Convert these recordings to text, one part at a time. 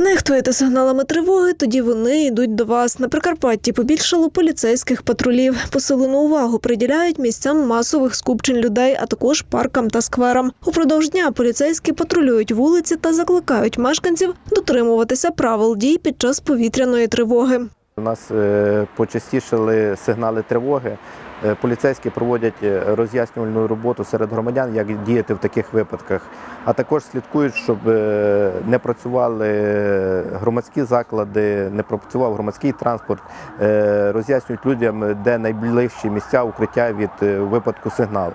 Нехтуєте сигналами тривоги, тоді вони йдуть до вас. На Прикарпатті побільшало поліцейських патрулів. Посилену увагу приділяють місцям масових скупчень людей, а також паркам та скверам. Упродовж дня поліцейські патрулюють вулиці та закликають мешканців дотримуватися правил дій під час повітряної тривоги. У нас е, почастішали сигнали тривоги. Е, Поліцейські проводять е, роз'яснювальну роботу серед громадян, як діяти в таких випадках, а також слідкують, щоб не працювали громадські заклади, не працював громадський транспорт, роз'яснюють людям, де найближчі місця укриття від випадку сигналу.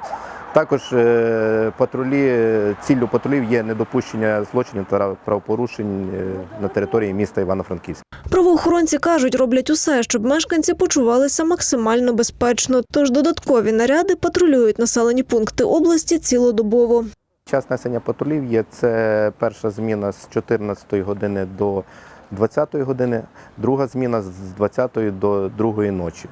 Також е, патрулі, ціллю патрулів є недопущення злочинів та правопорушень е, на території міста Івано-Франківська. Правоохоронці кажуть, роблять усе, щоб мешканці почувалися максимально безпечно. Тож додаткові наряди патрулюють населені пункти області цілодобово. Час несення патрулів є це перша зміна з 14 години до 20 години, друга зміна з 20 до 2 ночі.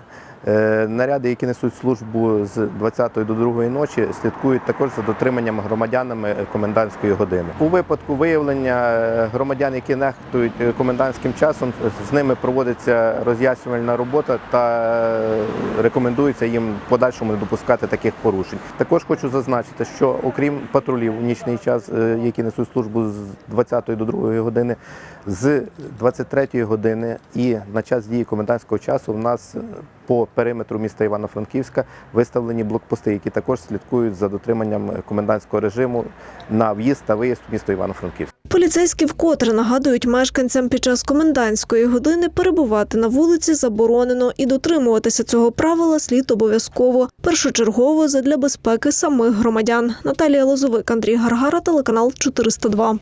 Е, Наряди, які несуть службу з 20 до 2 ночі, слідкують також за дотриманням громадянами комендантської години. У випадку виявлення е, громадян, які нехтують е, комендантським часом, з ними проводиться роз'яснювальна робота та рекомендується їм в подальшому не допускати таких порушень. Також хочу зазначити, що окрім патрулів у нічний час, які несуть службу з 20 до 2 години, з 23 години і на час дії комендантського часу в нас по периметру міста Івано-Франківська виставлені блокпости, які також слідкують за дотриманням комендантського режиму на в'їзд та виїзд в місто Івано-Франківськ. Поліцейські вкотре нагадують мешканцям під час комендантської години перебувати на вулиці заборонено і дотримуватися цього правила слід обов'язково. Першочергово задля безпеки самих громадян. Наталія Лозовик, Андрій Гаргара, телеканал 402.